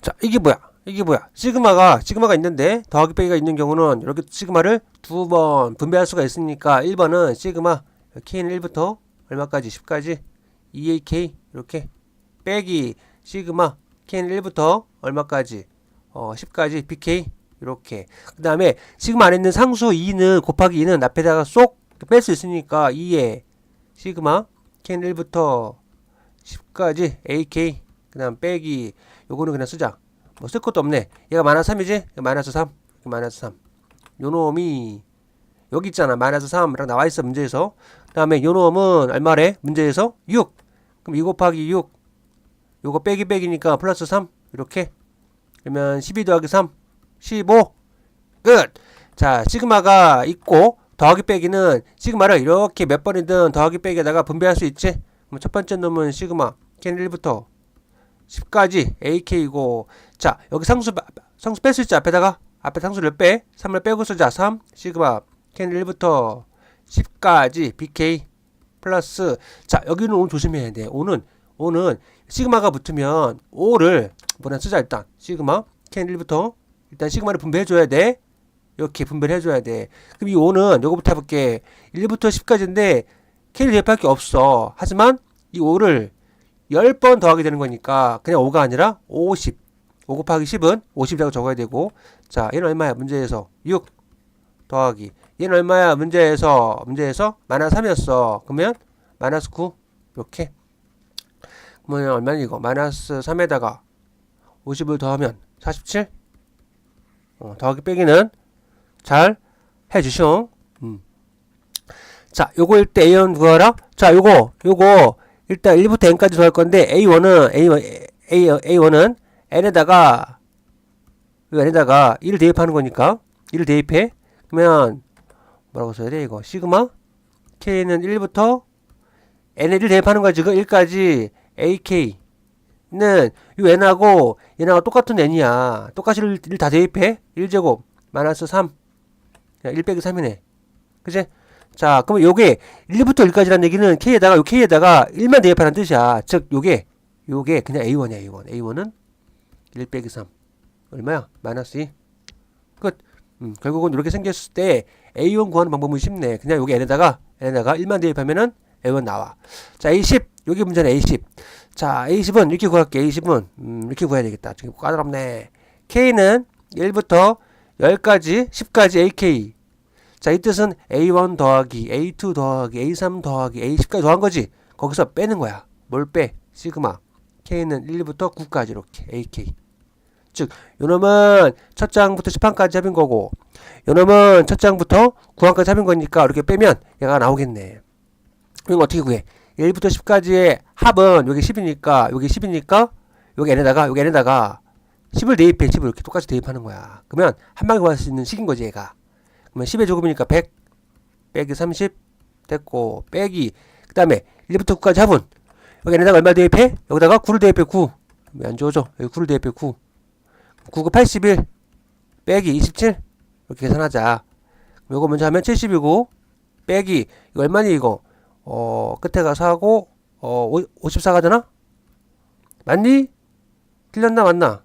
자, 이게 뭐야? 이게 뭐야? 시그마가 시그마가 있는데 더하기 빼기가 있는 경우는 이렇게 시그마를 두 번 분배할 수가 있으니까 1번은 시그마 k는 1부터 얼마까지? 10까지? 2ak 이렇게 빼기 시그마 k는 1부터 얼마까지? 어 10까지? Bk 이렇게. 그 다음에 시그마 안에 있는 상수 2는 곱하기 2는 앞에다가 쏙 뺄 수 있으니까 2에 시그마 k는 1부터 10까지? Ak 그 다음 빼기 요거는 그냥 쓰자. 뭐 쓸 것도 없네. 얘가 마이너스 3이지? 마이너스 3 마이너스 3 요 놈이 여기 있잖아. 마이너스 3이랑 나와 있어 문제에서. 그 다음에 요 놈은 얼마래 문제에서 6 그럼 2 곱하기 6 요거 빼기 빼기니까 플러스 3 이렇게. 그러면 12 더하기 3 15 끝! 자 시그마가 있고 더하기 빼기는 시그마를 이렇게 몇 번이든 더하기 빼기에다가 분배할 수 있지? 그럼 첫 번째 놈은 시그마. 캔 1부터 10까지 AK이고. 자 여기 상수 바- 상수 뺄 수 있지 앞에다가? 앞에 상수를 빼. 3을 빼고 쓰자. 3 시그마 캔 1부터 10까지 BK 플러스. 자 여기는 오 조심해야 돼. 오는 오는 시그마가 붙으면 5를 뭐냐 쓰자 일단. 시그마 캔 1부터 일단 시그마를 분배해 줘야 돼. 이렇게 분배를 해줘야 돼. 그럼 이 5는 요거부터 해볼게. 1부터 10까지인데 K를 대입할 게 없어. 하지만 이 5를 10번 더하게 되는 거니까 그냥 5가 아니라 50 5 곱하기 10은 50이라고 적어야 되고 자 얘는 얼마야? 문제에서 6 더하기. 얘는 얼마야? 문제에서 문제에서 마이너스 3이었어. 그러면 마이너스 9 이렇게. 그러면 얼마니 이거? 마이너스 3에다가 50을 더하면 47 어, 더하기 빼기는 잘 해주시오. 음. 자 요거 일 때 A1 구하라. 자 요거 요거 일단 1부터 n까지 더할 건데 A1은 A1, A, A1은 n에다가 요 n에다가 1을 대입하는 거니까. 1을 대입해. 그러면 뭐라고 써야 돼 이거? 시그마? K는 1부터 n에 1 대입하는 거야 지금? 1까지. Ak는 요 n하고 얘하고 똑같은 n이야. 똑같이 1, 다 대입해. 1제곱 마이너스 3 1 빼기 3이네. 그치? 자, 그러면 요게 1부터 1까지라는 얘기는 K에다가 요 K에다가 1만 대입하는 뜻이야. 즉 요게 요게 그냥 A1이야, A1. A1은 1 빼기 3. 얼마야? 마이너스 2. 끝. 음, 결국은 이렇게 생겼을 때 A1 구하는 방법은 쉽네. 그냥 요게 N에다가 N에다가 1만 대입하면은 A1 나와. 자, A10. 여기 문제는 A10. 자, A10은 이렇게 구할게. A10은 음, 이렇게 구해야 되겠다. 지금 까다롭네. K는 1부터 10까지, 10까지 AK. 자, 이 뜻은 A1 더하기 A2 더하기 A3 더하기 A10까지 더한 거지. 거기서 빼는 거야. 뭘 빼? 시그마. K는 1부터 9까지 이렇게 AK. 즉, 요놈은 첫 장부터 10항까지 합인 거고, 요놈은 첫 장부터 9항까지 합인 거니까 이렇게 빼면 얘가 나오겠네. 이건 어떻게 구해? 1부터 10까지의 합은 여기 10이니까, 여기 10이니까, 여기 n에다가, 여기 n에다가 10을 대입해, 10을 이렇게 똑같이 대입하는 거야. 그러면 한 방에 구할 수 있는 식인 거지, 얘가. 그러면 10의 조금이니까 100 빼기 30 됐고 빼기 그 다음에 1부터 9까지 합은 여기 에다가 얼마 대입해? 여기다가 9를 대입해 9 왜안 지워져? 여기 9를 대입해 9 9가 81 빼기 27 이렇게 계산하자 요거 먼저 하면 70이고 빼기 이거 얼마니 이거 어 끝에 가서 하고 어 54가 되나? 맞니? 틀렸나 맞나?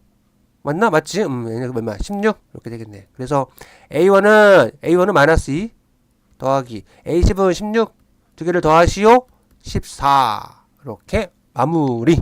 맞나? 맞지? 음, 얼마? 16? 이렇게 되겠네. 그래서 A1은, A1은 마이너스 2 더하기 A10은 16 두 개를 더하시오 14 이렇게 마무리